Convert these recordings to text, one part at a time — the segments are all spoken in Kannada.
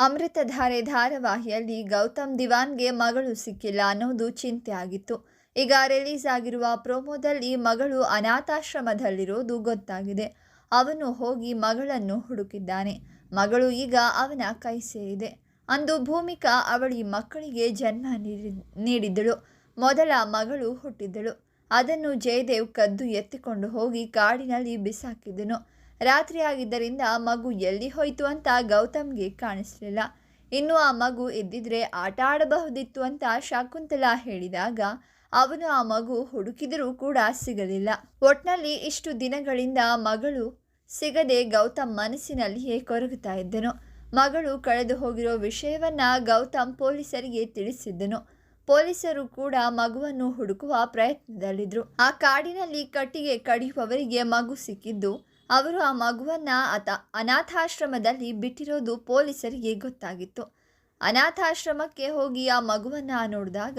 ಅಮೃತಧಾರೆ ಧಾರಾವಾಹಿಯಲ್ಲಿ ಗೌತಮ್ ದಿವಾನ್ಗೆ ಮಗಳು ಸಿಕ್ಕಿಲ್ಲ ಅನ್ನೋದು ಚಿಂತೆ ಆಗಿತ್ತು. ಈಗ ರಿಲೀಸ್ ಆಗಿರುವ ಪ್ರೋಮೋದಲ್ಲಿ ಮಗಳು ಅನಾಥಾಶ್ರಮದಲ್ಲಿರೋದು ಗೊತ್ತಾಗಿದೆ. ಅವನು ಹೋಗಿ ಮಗಳನ್ನು ಹುಡುಕಿದ್ದಾನೆ. ಮಗಳು ಈಗ ಅವನ ಕೈ ಸೇರಿದೆ. ಅಂದು ಭೂಮಿಕಾ ಅವಳಿ ಮಕ್ಕಳಿಗೆ ಜನ್ಮ ನೀಡಿ, ನೀಡಿದ್ದಳು. ಮೊದಲ ಮಗಳು ಹುಟ್ಟಿದ್ದಳು. ಅದನ್ನು ಜಯದೇವ್ ಕದ್ದು ಎತ್ತಿಕೊಂಡು ಹೋಗಿ ಕಾಡಿನಲ್ಲಿ ಬಿಸಾಕಿದ್ದನು ರಾತ್ರಿ ಆಗಿದ್ದರಿಂದ ಮಗು ಎಲ್ಲಿ ಹೋಯಿತು ಅಂತ ಗೌತಮ್ಗೆ ಕಾಣಿಸಲಿಲ್ಲ. ಇನ್ನು ಆ ಮಗು ಇದ್ದಿದ್ರೆ ಆಟ ಆಡಬಹುದಿತ್ತು ಅಂತ ಶಾಕುಂತಲಾ ಹೇಳಿದಾಗ ಅವನು ಆ ಮಗು ಹುಡುಕಿದರೂ ಕೂಡ ಸಿಗಲಿಲ್ಲ. ಒಟ್ನಲ್ಲಿ ಇಷ್ಟು ದಿನಗಳಿಂದ ಮಗಳು ಸಿಗದೆ ಗೌತಮ್ ಮನಸ್ಸಿನಲ್ಲಿಯೇ ಕೊರಗುತ್ತಾ ಇದ್ದನು. ಮಗಳು ಕಳೆದು ಹೋಗಿರೋ ವಿಷಯವನ್ನ ಗೌತಮ್ ಪೊಲೀಸರಿಗೆ ತಿಳಿಸಿದ್ದನು. ಪೊಲೀಸರು ಕೂಡ ಮಗುವನ್ನು ಹುಡುಕುವ ಪ್ರಯತ್ನದಲ್ಲಿದ್ದರು ಆ ಕಾಡಿನಲ್ಲಿ ಕಟ್ಟಿಗೆ ಕಡಿಯುವವರಿಗೆ ಮಗು ಸಿಕ್ಕಿದ್ದು ಅವರು ಆ ಮಗುವನ್ನು ಅತ ಅನಾಥಾಶ್ರಮದಲ್ಲಿ ಬಿಟ್ಟಿರೋದು ಪೊಲೀಸರಿಗೆ ಗೊತ್ತಾಗಿತ್ತು. ಅನಾಥಾಶ್ರಮಕ್ಕೆ ಹೋಗಿ ಆ ಮಗುವನ್ನ ನೋಡಿದಾಗ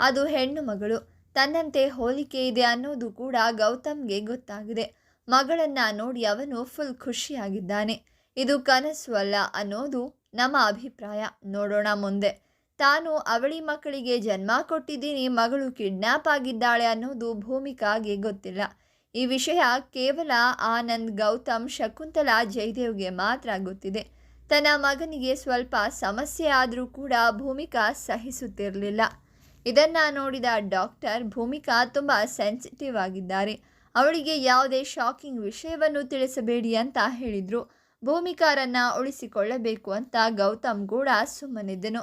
ಅದು ಹೆಣ್ಣು ಮಗಳು. ತನ್ನಂತೆ ಹೋಲಿಕೆ ಇದೆ ಅನ್ನೋದು ಕೂಡ ಗೌತಮ್ಗೆ ಗೊತ್ತಾಗಿದೆ. ಮಗಳನ್ನ ನೋಡಿ ಅವನು ಫುಲ್ ಖುಷಿಯಾಗಿದ್ದಾನೆ. ಇದು ಕನಸು ಅಲ್ಲ ಅನ್ನೋದು ನಮ್ಮ ಅಭಿಪ್ರಾಯ. ನೋಡೋಣ ಮುಂದೆ. ತಾನು ಅವಳಿ ಮಕ್ಕಳಿಗೆ ಜನ್ಮ ಕೊಟ್ಟಿದ್ದೀನಿ, ಮಗಳು ಕಿಡ್ನ್ಯಾಪ್ ಆಗಿದ್ದಾಳೆ ಅನ್ನೋದು ಭೂಮಿಕಾಗೆ ಗೊತ್ತಿಲ್ಲ. ಈ ವಿಷಯ ಕೇವಲ ಆನಂದ್ ಗೌತಮ್ ಶಕುಂತಲಾ ಜಯದೇವ್ಗೆ ಮಾತ್ರ ಗೊತ್ತಿದೆ. ತನ್ನ ಮಗನಿಗೆ ಸ್ವಲ್ಪ ಸಮಸ್ಯೆ ಆದರೂ ಕೂಡ ಭೂಮಿಕಾ ಸಹಿಸುತ್ತಿರಲಿಲ್ಲ. ಇದನ್ನು ನೋಡಿದ ಡಾಕ್ಟರ್ ಭೂಮಿಕಾ ತುಂಬ ಸೆನ್ಸಿಟಿವ್ ಆಗಿದ್ದಾರೆ. ಅವಳಿಗೆ ಯಾವುದೇ ಶಾಕಿಂಗ್ ವಿಷಯವನ್ನು ತಿಳಿಸಬೇಡಿ ಅಂತ ಹೇಳಿದರು. ಭೂಮಿಕಾರನ್ನು ಉಳಿಸಿಕೊಳ್ಳಬೇಕು ಅಂತ ಗೌತಮ್ ಕೂಡ ಸುಮ್ಮನಿದ್ದನು.